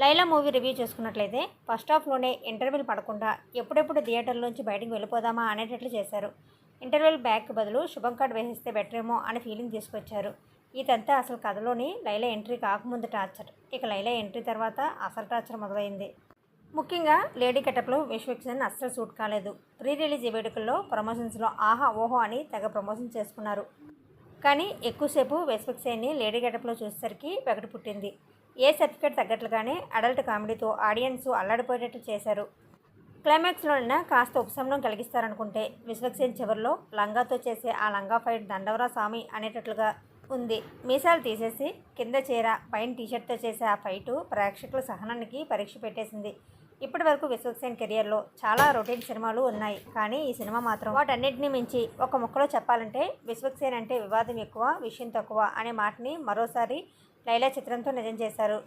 Laila movie review చూసుకున్నట్లయితే first హాఫ్లోనే interval పడకుండా ఎప్పుడెప్పుడు థియేటర్లోంచి బయటకు వెళ్ళిపోదామా అనేటట్లు చేశారు. ఇంటర్వెల్ బ్యాక్ బదులు శుభం కార్డ్ వేసేస్తే బెటరేమో అనే ఫీలింగ్ తీసుకొచ్చారు. ఇదంతా అసలు కథలోని లైలా ఎంట్రీ కాకముందు టార్చర్. ఇక లైలా ఎంట్రీ తర్వాత అసలు టార్చర్ మొదలైంది. ముఖ్యంగా లేడీ గెటప్లో విశ్వక్సన్ అస్సలు సూట్ కాలేదు. ప్రీ రిలీజ్ వేడుకల్లో ప్రమోషన్స్లో ఆహా ఓహో అని తెగ ప్రమోషన్ చేసుకున్నారు. కానీ ఎక్కువసేపు విశ్వక్సేన్ని లేడీ గెటప్లో చూసేసరికి వెగటి పుట్టింది. ఏ సర్టిఫికేట్ తగ్గట్లుగానే అడల్ట్ కామెడీతో ఆడియన్స్ అల్లాడిపోయేటట్టు చేశారు. క్లైమాక్స్లోనైనా కాస్త ఉపశమనం కలిగిస్తారనుకుంటే విశ్వక్సేన్ చివరిలో లంగాతో చేసే ఆ లంగా ఫైట్ దండవరా స్వామి అనేటట్లుగా ఉంది. మీసాలు తీసేసి కింద చీర పైన టీషర్ట్తో చేసే ఆ ఫైటు ప్రేక్షకుల సహనానికి పరీక్ష పెట్టేసింది. ఇప్పటి వరకు విశ్వక్సేన్ కెరియర్లో చాలా రొటీన్ సినిమాలు ఉన్నాయి. కానీ ఈ సినిమా మాత్రం వాటన్నిటిని మించి ఒక ముక్కలో చెప్పాలంటే విశ్వక్సేన్ అంటే వివాదం ఎక్కువ విషయం తక్కువ అనే మాటని మరోసారి లైలా చిత్రంతో నిజం చేశారు.